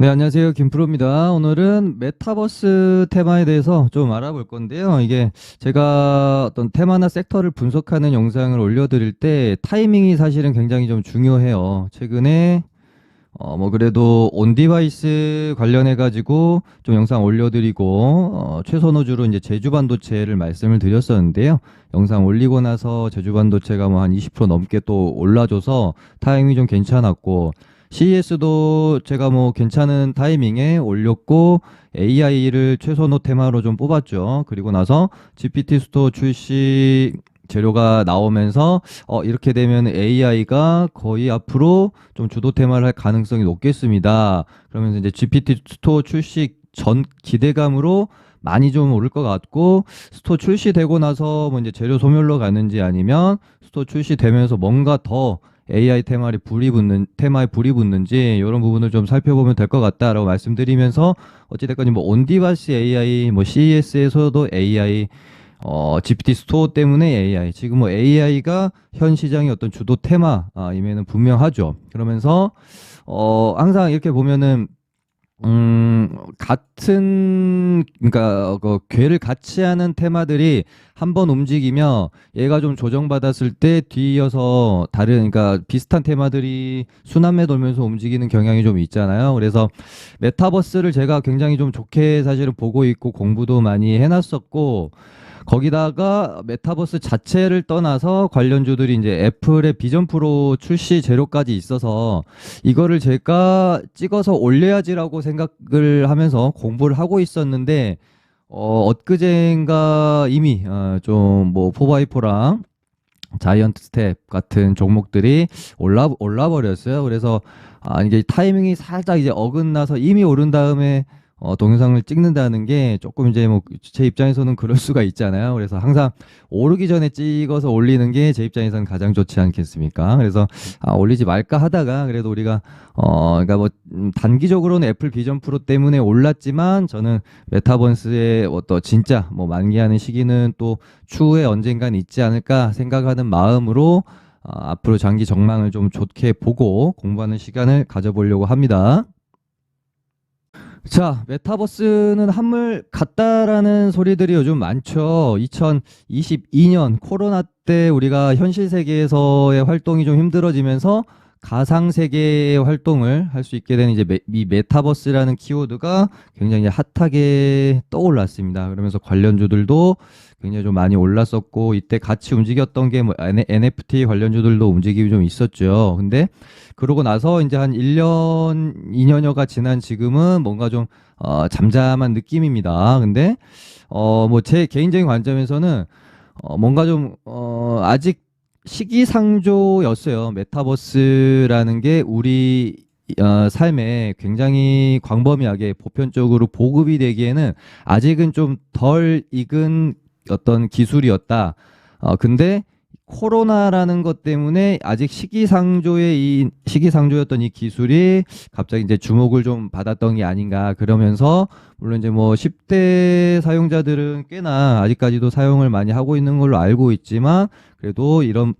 네, 안녕하세요. 김프로입니다. 오늘은 메타버스 테마에 대해서 좀 알아볼 건데요. 이게 제가 어떤 테마나 섹터를 분석하는 영상을 올려드릴 때 타이밍이 사실은 굉장히 좀 중요해요. 최근에 어, 뭐 그래도 온 디바이스 관련해 가지고 좀 영상 올려드리고 어, 최선호주로 이제 제주 반도체를 말씀을 드렸었는데요. 영상 올리고 나서 제주 반도체가 뭐 한 20% 넘게 또 올라줘서 타이밍이 좀 괜찮았고 CES도 제가 뭐 괜찮은 타이밍에 올렸고 AI를 최선호 테마로 좀 뽑았죠. 그리고 나서 GPT 스토어 출시 재료가 나오면서 어 이렇게 되면 AI가 거의 앞으로 좀 주도 테마를 할 가능성이 높겠습니다. 그러면서 이제 GPT 스토어 출시 전 기대감으로 많이 좀 오를 것 같고 스토어 출시되고 나서 뭐 이제 재료 소멸로 가는지 아니면 스토어 출시되면서 뭔가 더 AI 테마에 불이 붙는 테마에 불이 붙는지 이런 부분을 좀 살펴보면 될 것 같다라고 말씀드리면서 어찌됐건 뭐 온디바스 AI 뭐 CES에서도 AI 어, GPT 스토어 때문에 AI. 지금 뭐 AI가 현 시장의 어떤 주도 테마임에는 분명하죠. 그러면서, 어, 항상 이렇게 보면은, 음, 같은, 그러니까, 그, 괴를 같이 하는 테마들이 한번 움직이며 얘가 좀 조정받았을 때 뒤이어서 다른, 그러니까 비슷한 테마들이 순환매 돌면서 움직이는 경향이 좀 있잖아요. 그래서 메타버스를 제가 굉장히 좀 좋게 사실은 보고 있고 공부도 많이 해놨었고, 거기다가 메타버스 자체를 떠나서 관련주들이 이제 애플의 비전 프로 출시 재료까지 있어서 이거를 제가 찍어서 올려야지라고 생각을 하면서 공부를 하고 있었는데 어, 엊그젠가 이미 어, 좀뭐 포바이포랑 자이언트 스텝 같은 종목들이 올라 올라 버렸어요. 그래서 아 이게 타이밍이 살짝 이제 어긋나서 이미 오른 다음에 어, 동영상을 찍는다는 게 조금 이제 뭐 제 입장에서는 그럴 수가 있잖아요. 그래서 항상 오르기 전에 찍어서 올리는 게 제 입장에서는 가장 좋지 않겠습니까? 그래서 아, 올리지 말까 하다가 그래도 우리가 어, 그러니까 뭐 음, 단기적으로는 애플 비전 프로 때문에 올랐지만 저는 메타버스의 어떤 진짜 뭐 만기하는 시기는 또 추후에 언젠간 있지 않을까 생각하는 마음으로 어, 앞으로 장기 전망을 좀 좋게 보고 공부하는 시간을 가져보려고 합니다. 자, 메타버스는 한물 같다라는 소리들이 요즘 많죠. 2022년 코로나 때 우리가 현실 세계에서의 활동이 좀 힘들어지면서 가상 세계의 활동을 할 수 있게 되는 이제 메, 이 메타버스라는 키워드가 굉장히 핫하게 떠올랐습니다. 그러면서 관련주들도 굉장히 좀 많이 올랐었고 이때 같이 움직였던 게 뭐 NFT 관련주들도 움직임이 좀 있었죠. 근데 그러고 나서 이제 한 1년, 2년여가 지난 지금은 뭔가 좀 어, 잠잠한 느낌입니다. 근데 어, 뭐 제 개인적인 관점에서는 어, 뭔가 좀 어, 아직 시기상조였어요. 메타버스라는 게 우리 어, 삶에 굉장히 광범위하게 보편적으로 보급이 되기에는 아직은 좀 덜 익은 어떤 기술이었다. 어, 근데 코로나라는 것 때문에 아직 시기상조의 이 시기상조였던 이 기술이 갑자기 이제 주목을 좀 받았던 게 아닌가 그러면서 물론 이제 뭐 10대 사용자들은 꽤나 아직까지도 사용을 많이 하고 있는 걸로 알고 있지만 그래도 이런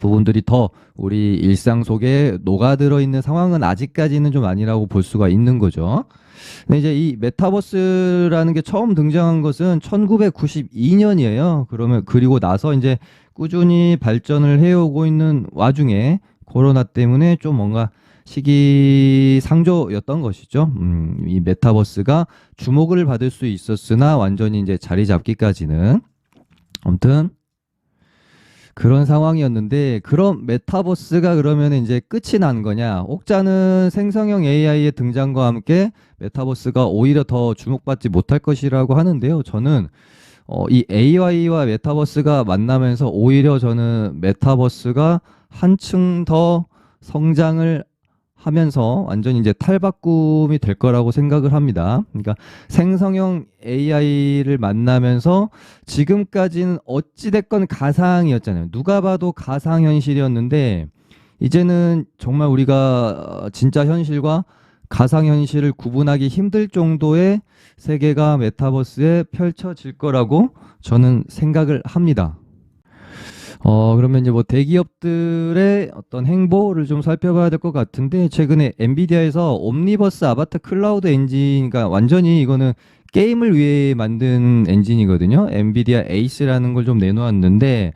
부분들이 더 우리 일상 속에 녹아들어 있는 상황은 아직까지는 좀 아니라고 볼 수가 있는 거죠. 근데 이제 이 메타버스라는 게 처음 등장한 것은 1992년이에요. 그러면 그리고 나서 이제 꾸준히 발전을 해오고 있는 와중에 코로나 때문에 좀 뭔가 시기상조였던 것이죠. 음, 이 메타버스가 주목을 받을 수 있었으나 완전히 이제 자리 잡기까지는 아무튼 그런 상황이었는데 그럼 메타버스가 그러면 이제 끝이 난 거냐? 옥자는 생성형 AI의 등장과 함께 메타버스가 오히려 더 주목받지 못할 것이라고 하는데요. 저는 어, 이 AI와 메타버스가 만나면서 오히려 저는 메타버스가 한층 더 성장을 하면서 완전히 이제 탈바꿈이 될 거라고 생각을 합니다. 그러니까 생성형 AI를 만나면서 지금까지는 어찌됐건 가상이었잖아요. 누가 봐도 가상현실이었는데 이제는 정말 우리가 진짜 현실과 가상현실을 구분하기 힘들 정도의 세계가 메타버스에 펼쳐질 거라고 저는 생각을 합니다. 어, 그러면 이제 뭐 대기업들의 어떤 행보를 좀 살펴봐야 될 것 같은데, 최근에 엔비디아에서 옴니버스 아바타 클라우드 엔진가 완전히 이거는 게임을 위해 만든 엔진이거든요. 엔비디아 에이스라는 걸 좀 내놓았는데,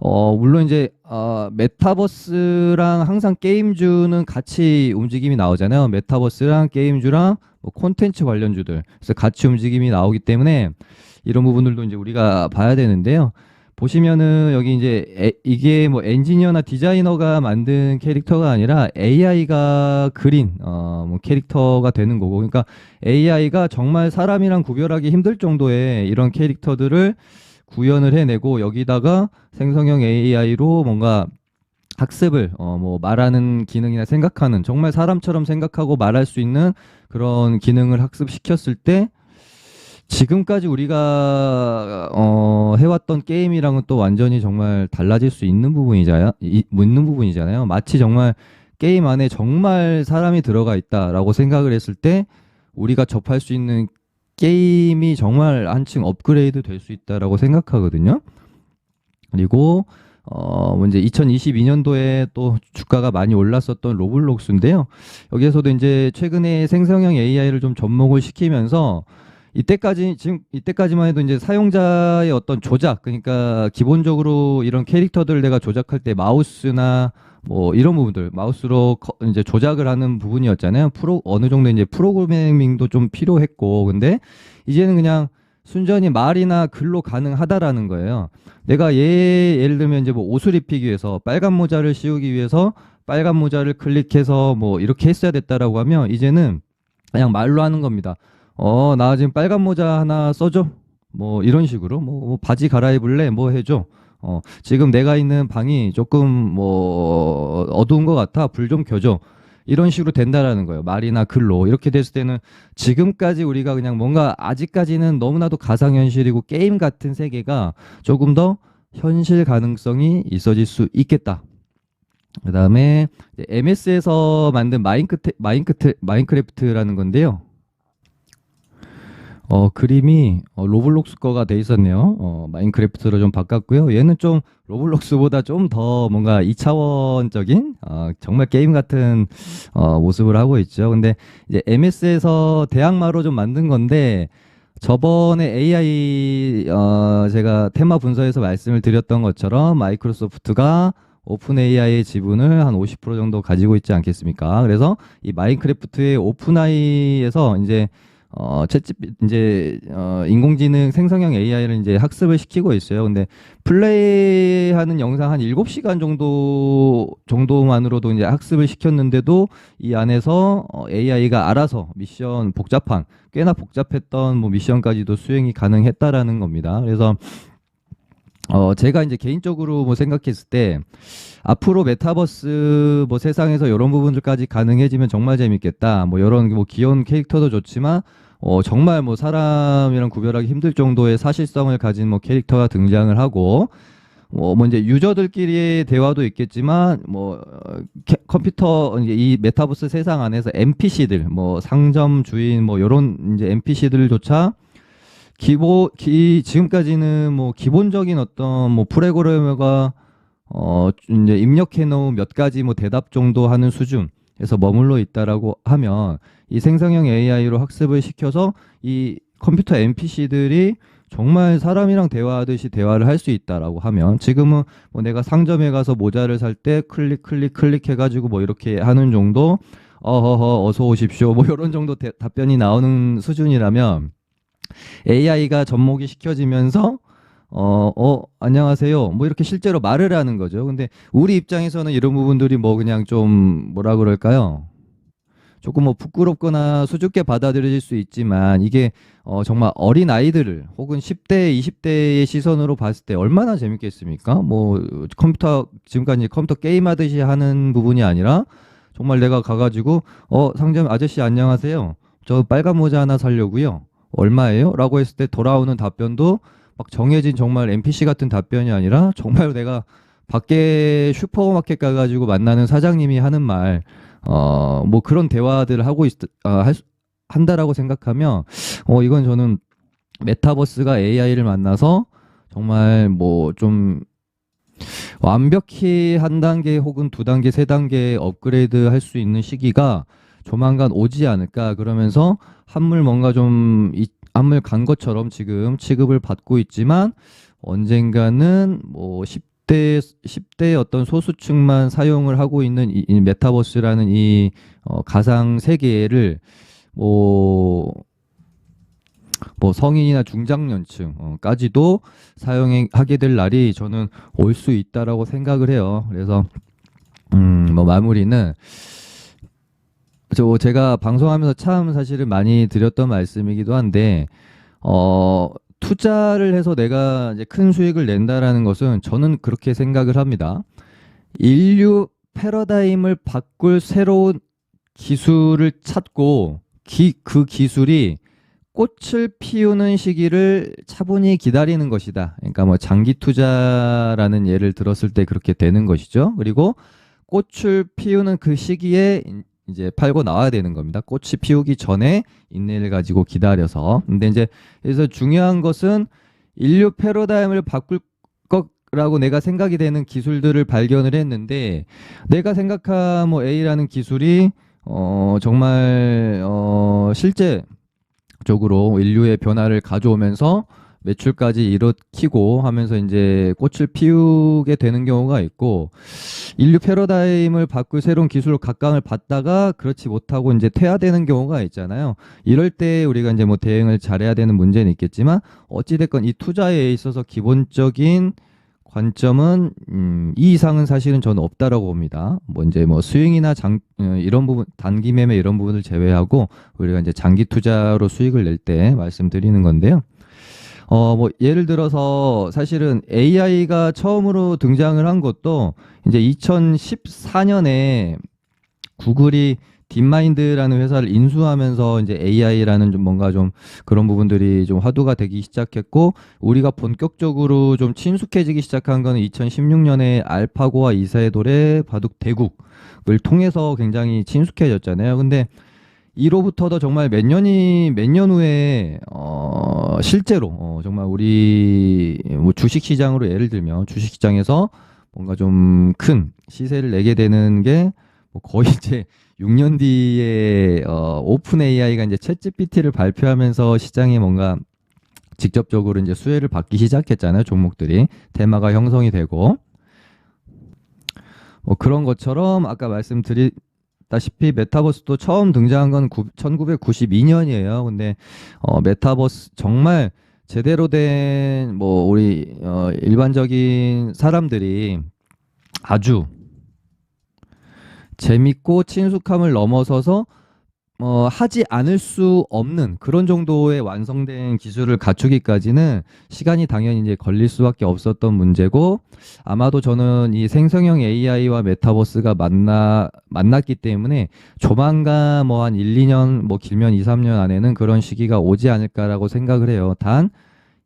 어, 물론 이제, 어, 메타버스랑 항상 게임주는 같이 움직임이 나오잖아요. 메타버스랑 게임주랑 뭐 콘텐츠 관련주들. 그래서 같이 움직임이 나오기 때문에 이런 부분들도 이제 우리가 봐야 되는데요. 보시면은 여기 이제 에- 이게 뭐 엔지니어나 디자이너가 만든 캐릭터가 아니라 AI가 그린 어 뭐 캐릭터가 되는 거고. 그러니까 AI가 정말 사람이랑 구별하기 힘들 정도의 이런 캐릭터들을 구현을 해내고 여기다가 생성형 AI로 뭔가 학습을 어 뭐 말하는 기능이나 생각하는 정말 사람처럼 생각하고 말할 수 있는 그런 기능을 학습시켰을 때 지금까지 우리가 어 해왔던 게임이랑은 또 완전히 정말 달라질 수 있는 부분이잖아요. 이- 있는 부분이잖아요. 마치 정말 게임 안에 정말 사람이 들어가 있다라고 생각을 했을 때 우리가 접할 수 있는 게임이 정말 한층 업그레이드 될 수 있다라고 생각하거든요. 그리고 어, 뭐 이제 2022년도에 또 주가가 많이 올랐었던 로블록스인데요. 여기에서도 이제 최근에 생성형 AI를 좀 접목을 시키면서 이때까지 지금 이때까지만 해도 이제 사용자의 어떤 조작 그러니까 기본적으로 이런 캐릭터들을 내가 조작할 때 마우스나 뭐 이런 부분들 마우스로 커- 이제 조작을 하는 부분이었잖아요. 프로 어느 정도 이제 프로그래밍도 좀 필요했고 근데 이제는 그냥 순전히 말이나 글로 가능하다라는 거예요. 내가 얘 예를 들면 이제 뭐 옷을 입히기 위해서 빨간 모자를 씌우기 위해서 빨간 모자를 클릭해서 뭐 이렇게 했어야 됐다라고 하면 이제는 그냥 말로 하는 겁니다. 어, 나 지금 빨간 모자 하나 써줘. 뭐 이런 식으로 뭐, 뭐 바지 갈아입을래? 뭐 해줘. 어, 지금 내가 있는 방이 조금 뭐 어두운 것 같아. 불 좀 켜줘. 이런 식으로 된다라는 거예요. 말이나 글로. 이렇게 됐을 때는 지금까지 우리가 그냥 뭔가 아직까지는 너무나도 가상현실이고 게임 같은 세계가 조금 더 현실 가능성이 있어질 수 있겠다. 그 다음에 MS에서 만든 마인크트, 마인크트, 마인크래프트라는 건데요. 어, 그림이 어, 로블록스 거가 돼 있었네요. 어, 마인크래프트로 좀 바꿨고요. 얘는 좀 로블록스보다 좀 더 뭔가 이차원적인 어, 정말 게임 같은 어, 모습을 하고 있죠. 근데 이제 MS에서 대항마로 좀 만든 건데 저번에 AI 어, 제가 테마 분석에서 말씀을 드렸던 것처럼 마이크로소프트가 오픈 AI의 지분을 한 50% 정도 가지고 있지 않겠습니까? 그래서 이 마인크래프트의 오픈AI에서 이제 어, 챗집 이제 어, 인공지능 생성형 AI를 이제 학습을 시키고 있어요. 근데 플레이하는 영상 한 7시간 정도 정도만으로도 이제 학습을 시켰는데도 이 안에서 어, AI가 알아서 미션 복잡한 꽤나 복잡했던 뭐 미션까지도 수행이 가능했다라는 겁니다. 그래서 어 제가 이제 개인적으로 뭐 생각했을 때 앞으로 메타버스 뭐 세상에서 이런 부분들까지 가능해지면 정말 재밌겠다. 뭐 이런 뭐 귀여운 캐릭터도 좋지만 어 정말 뭐 사람이랑 구별하기 힘들 정도의 사실성을 가진 뭐 캐릭터가 등장을 하고 뭐, 뭐 이제 유저들끼리의 대화도 있겠지만 뭐 어, 캐- 컴퓨터 이제 이 메타버스 세상 안에서 NPC들 뭐 상점 주인 뭐 요런 이제 NPC들조차 기본 기 지금까지는 뭐 기본적인 어떤 뭐 프로그래머가 어 이제 입력해 놓은 몇 가지 뭐 대답 정도 하는 수준에서 머물러 있다라고 하면 이 생성형 AI로 학습을 시켜서 이 컴퓨터 NPC들이 정말 사람이랑 대화하듯이 대화를 할 수 있다라고 하면 지금은 뭐 내가 상점에 가서 모자를 살 때 클릭 클릭 클릭 해가지고 뭐 이렇게 하는 정도 어허허 어서 오십시오. 뭐 이런 정도 대- 답변이 나오는 수준이라면 AI가 접목이 시켜지면서 어, 어, 안녕하세요. 뭐 이렇게 실제로 말을 하는 거죠. 근데 우리 입장에서는 이런 부분들이 뭐 그냥 좀 뭐라 그럴까요? 조금 뭐 부끄럽거나 수줍게 받아들여질 수 있지만 이게 어, 정말 어린 아이들을 혹은 10대, 20대의 시선으로 봤을 때 얼마나 재밌겠습니까? 뭐 컴퓨터 지금까지 컴퓨터 게임 하듯이 하는 부분이 아니라 정말 내가 가가지고 어 상점 아저씨 안녕하세요. 저 빨간 모자 하나 사려고요. 얼마예요? 라고 했을 때 돌아오는 답변도 막 정해진 정말 NPC 같은 답변이 아니라 정말 내가 밖에 슈퍼마켓 가가지고 만나는 사장님이 하는 말, 어, 뭐 그런 대화들을 하고 있, 아, 할 수- 한다라고 생각하면, 어, 이건 저는 메타버스가 AI를 만나서 정말 뭐 좀 완벽히 한 단계 혹은 두 단계, 세 단계 업그레이드 할 수 있는 시기가 조만간 오지 않을까 그러면서 한물 뭔가 좀 이- 한물 간 것처럼 지금 취급을 받고 있지만 언젠가는 뭐 10대 10대 어떤 소수층만 사용을 하고 있는 이, 이 메타버스라는 이 어, 가상 세계를 뭐뭐 성인이나 중장년층까지도 사용하게 될 날이 저는 올 수 있다라고 생각을 해요. 그래서 음, 뭐 마무리는 저 제가 방송하면서 참 사실은 많이 드렸던 말씀이기도 한데 어 투자를 해서 내가 이제 큰 수익을 낸다라는 것은 저는 그렇게 생각을 합니다. 인류 패러다임을 바꿀 새로운 기술을 찾고 기, 그 기술이 꽃을 피우는 시기를 차분히 기다리는 것이다. 그러니까 뭐 장기 투자라는 예를 들었을 때 그렇게 되는 것이죠. 그리고 꽃을 피우는 그 시기에 이제 팔고 나와야 되는 겁니다. 꽃이 피우기 전에 인내를 가지고 기다려서. 근데 이제 그래서 중요한 것은 인류 패러다임을 바꿀 거라고 내가 생각이 되는 기술들을 발견을 했는데 내가 생각한 뭐 A라는 기술이 어 정말 어 실제 적으로 인류의 변화를 가져오면서 매출까지 일으키고 하면서 이제 꽃을 피우게 되는 경우가 있고 인류 패러다임을 바꿀 새로운 기술로 각광을 받다가 그렇지 못하고 이제 퇴화되는 경우가 있잖아요. 이럴 때 우리가 이제 뭐 대응을 잘해야 되는 문제는 있겠지만 어찌 됐건 이 투자에 있어서 기본적인 관점은 음, 이 이상은 사실은 저는 없다라고 봅니다. 뭐 이제 뭐 스윙이나 장 어, 이런 부분 단기 매매 이런 부분을 제외하고 우리가 이제 장기 투자로 수익을 낼 때 말씀드리는 건데요. 어, 뭐, 예를 들어서 사실은 AI가 처음으로 등장을 한 것도 이제 2014년에 구글이 딥마인드라는 회사를 인수하면서 이제 AI라는 좀 뭔가 좀 그런 부분들이 좀 화두가 되기 시작했고 우리가 본격적으로 좀 친숙해지기 시작한 거는 2016년에 알파고와 이세돌의 바둑 대국을 통해서 굉장히 친숙해졌잖아요. 근데 이로부터도 정말 몇 년이 몇 년 후에 어 실제로 어 정말 우리 뭐 주식 시장으로 예를 들면 주식 시장에서 뭔가 좀 큰 시세를 내게 되는 게 뭐 거의 이제 6년 뒤에 어 오픈 AI가 이제 챗 GPT를 발표하면서 시장에 뭔가 직접적으로 이제 수혜를 받기 시작했잖아요. 종목들이 테마가 형성이 되고 뭐 그런 것처럼 아까 말씀드린 다시피 메타버스도 처음 등장한 건 1992년이에요. 근데 어 메타버스 정말 제대로 된 뭐 우리 어 일반적인 사람들이 아주 재밌고 친숙함을 넘어서서 어, 하지 않을 수 없는 그런 정도의 완성된 기술을 갖추기까지는 시간이 당연히 이제 걸릴 수밖에 없었던 문제고 아마도 저는 이 생성형 AI와 메타버스가 만나 만났기 때문에 조만간 뭐 한 1, 2년 뭐 길면 2, 3년 안에는 그런 시기가 오지 않을까라고 생각을 해요. 단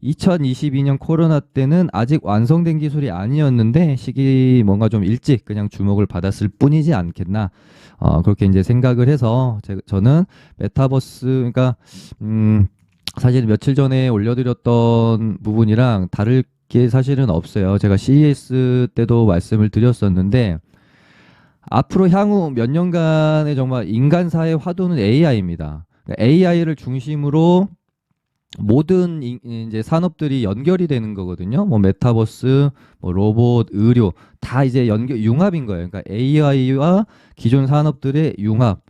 2022년 코로나 때는 아직 완성된 기술이 아니었는데 시기 뭔가 좀 일찍 그냥 주목을 받았을 뿐이지 않겠나. 어, 그렇게 이제 생각을 해서 제, 저는 메타버스, 그러니까, 음, 사실 며칠 전에 올려드렸던 부분이랑 다를 게 사실은 없어요. 제가 CES 때도 말씀을 드렸었는데, 앞으로 향후 몇 년간의 정말 인간사의 화두는 AI입니다. AI를 중심으로 모든 이- 이제 산업들이 연결이 되는 거거든요. 뭐 메타버스, 뭐 로봇, 의료 다 이제 연결 융합인 거예요. 그러니까 AI와 기존 산업들의 융합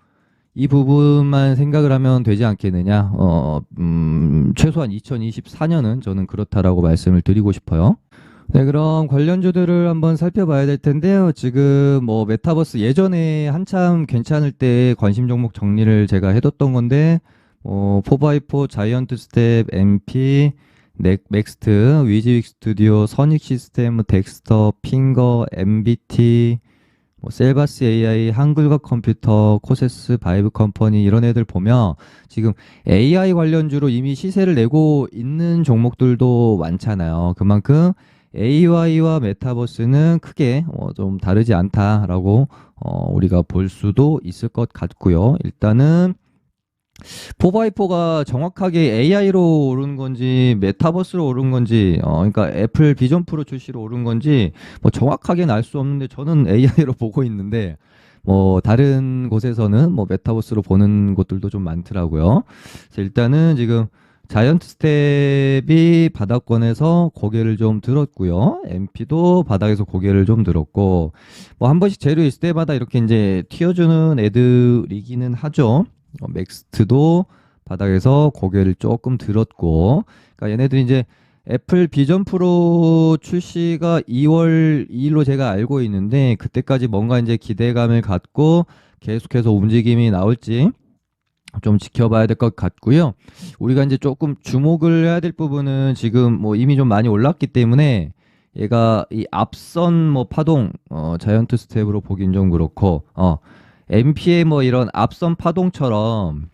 이 부분만 생각을 하면 되지 않겠느냐. 어, 음, 최소한 2024년은 저는 그렇다라고 말씀을 드리고 싶어요. 네, 그럼 관련주들을 한번 살펴봐야 될 텐데요. 지금 뭐 메타버스 예전에 한참 괜찮을 때 관심 종목 정리를 제가 해뒀던 건데, 어, 4x4, 자이언트 스텝, MP, 넥, 맥스트, 위즈윅 스튜디오, 선익 시스템, 덱스터, 핑거, MBT, 뭐 셀바스 AI, 한글과 컴퓨터, 코세스, 바이브 컴퍼니 이런 애들 보면 지금 AI 관련주로 이미 시세를 내고 있는 종목들도 많잖아요. 그만큼 AI와 메타버스는 크게 어, 좀 다르지 않다라고 어, 우리가 볼 수도 있을 것 같고요. 일단은 4x4가 정확하게 AI로 오른 건지 메타버스로 오른 건지 어 그러니까 애플 비전 프로 출시로 오른 건지 뭐 정확하게는 알 수 없는데 저는 AI로 보고 있는데 뭐 다른 곳에서는 뭐 메타버스로 보는 곳들도 좀 많더라고요. 그래서 일단은 지금 자이언트 스텝이 바닥권에서 고개를 좀 들었고요. MP도 바닥에서 고개를 좀 들었고 뭐 한 번씩 재료 있을 때마다 이렇게 이제 튀어주는 애들이기는 하죠. 어, 맥스트도 바닥에서 고개를 조금 들었고, 그러니까 얘네들이 이제 애플 비전 프로 출시가 2월 2일로 제가 알고 있는데 그때까지 뭔가 이제 기대감을 갖고 계속해서 움직임이 나올지 좀 지켜봐야 될 것 같고요. 우리가 이제 조금 주목을 해야 될 부분은 지금 뭐 이미 좀 많이 올랐기 때문에 얘가 이 앞선 뭐 파동 어 자이언트 스텝으로 보긴 좀 그렇고 어 MP의 뭐 이런 앞선 파동처럼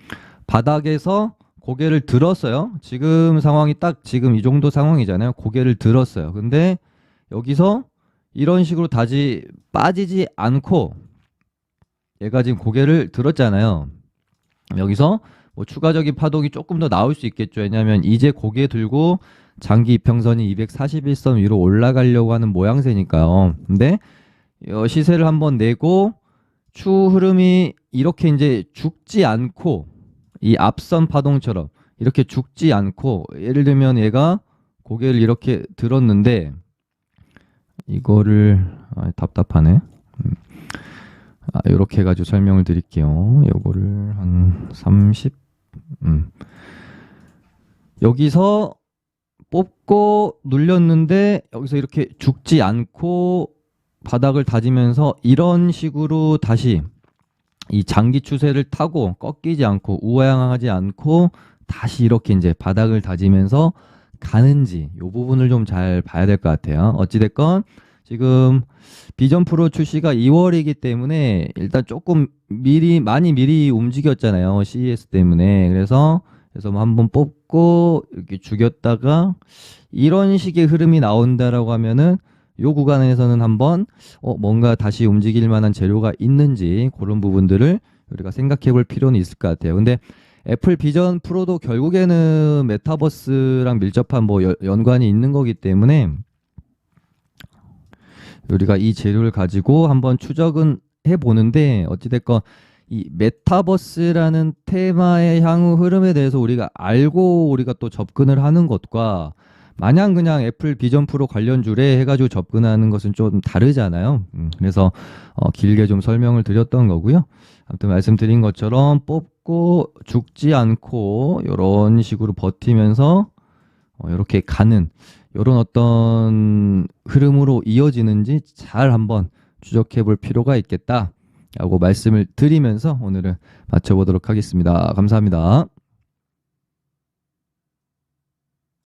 바닥에서 고개를 들었어요. 지금 상황이 딱 지금 이 정도 상황이잖아요. 고개를 들었어요. 근데 여기서 이런 식으로 다시 빠지지 않고 얘가 지금 고개를 들었잖아요. 여기서 뭐 추가적인 파동이 조금 더 나올 수 있겠죠. 왜냐하면 이제 고개 들고 장기 이평선이 241선 위로 올라가려고 하는 모양새니까요. 근데 어, 시세를 한번 내고 추 흐름이 이렇게 이제 죽지 않고 이 앞선 파동처럼 이렇게 죽지 않고 예를 들면 얘가 고개를 이렇게 들었는데 이거를 아, 답답하네. 음. 아, 이렇게 해가지고 설명을 드릴게요. 요거를 한 30. 음. 여기서 뽑고 눌렸는데 여기서 이렇게 죽지 않고 바닥을 다지면서 이런 식으로 다시 이 장기 추세를 타고 꺾이지 않고 우하향하지 않고 다시 이렇게 이제 바닥을 다지면서 가는지 이 부분을 좀 잘 봐야 될 것 같아요. 어찌됐건 지금 비전 프로 출시가 2월이기 때문에 일단 조금 미리 많이 미리 움직였잖아요. CES 때문에. 그래서 그래서 뭐 한번 뽑고 이렇게 죽였다가 이런 식의 흐름이 나온다라고 하면은 요 구간에서는 한번 어, 뭔가 다시 움직일 만한 재료가 있는지 그런 부분들을 우리가 생각해 볼 필요는 있을 것 같아요. 근데 애플 비전 프로도 결국에는 메타버스랑 밀접한 뭐 여- 연관이 있는 거기 때문에 우리가 이 재료를 가지고 한번 추적은 해 보는데 어찌됐건 이 메타버스라는 테마의 향후 흐름에 대해서 우리가 알고 우리가 또 접근을 하는 것과 마냥 그냥 애플 비전 프로 관련주래 해가지고 접근하는 것은 좀 다르잖아요. 음, 그래서 어, 길게 좀 설명을 드렸던 거고요. 아무튼 말씀드린 것처럼 뽑고 죽지 않고 이런 식으로 버티면서 어, 이렇게 가는 이런 어떤 흐름으로 이어지는지 잘 한번 추적해 볼 필요가 있겠다라고 말씀을 드리면서 오늘은 마쳐보도록 하겠습니다. 감사합니다.